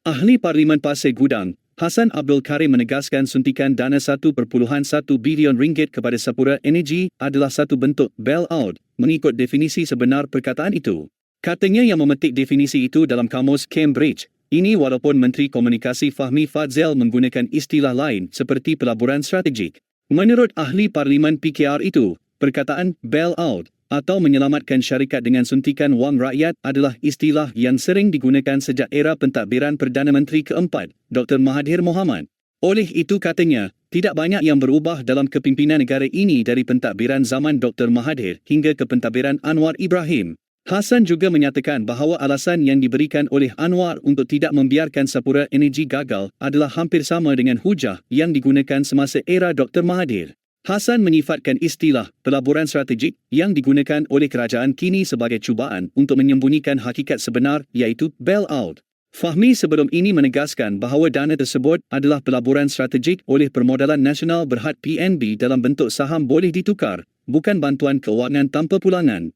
Ahli Parlimen Pasir Gudang, Hassan Abdul Karim menegaskan suntikan dana 1.1 bilion ringgit kepada Sapura Energy adalah satu bentuk bail-out mengikut definisi sebenar perkataan itu. Katanya yang memetik definisi itu dalam kamus Cambridge. Ini walaupun Menteri Komunikasi Fahmi Fadzal menggunakan istilah lain seperti pelaburan strategik. Menurut ahli Parlimen PKR itu, perkataan bail-out atau menyelamatkan syarikat dengan suntikan wang rakyat adalah istilah yang sering digunakan sejak era pentadbiran Perdana Menteri keempat, Dr. Mahathir Mohamad. Oleh itu katanya, tidak banyak yang berubah dalam kepimpinan negara ini dari pentadbiran zaman Dr. Mahathir hingga ke pentadbiran Anwar Ibrahim. Hassan juga menyatakan bahawa alasan yang diberikan oleh Anwar untuk tidak membiarkan Sapura Energy gagal adalah hampir sama dengan hujah yang digunakan semasa era Dr. Mahathir. Hassan menyifatkan istilah pelaburan strategik yang digunakan oleh kerajaan kini sebagai cubaan untuk menyembunyikan hakikat sebenar iaitu bail-out. Fahmi sebelum ini menegaskan bahawa dana tersebut adalah pelaburan strategik oleh Permodalan Nasional Berhad PNB dalam bentuk saham boleh ditukar, bukan bantuan keuangan tanpa pulangan.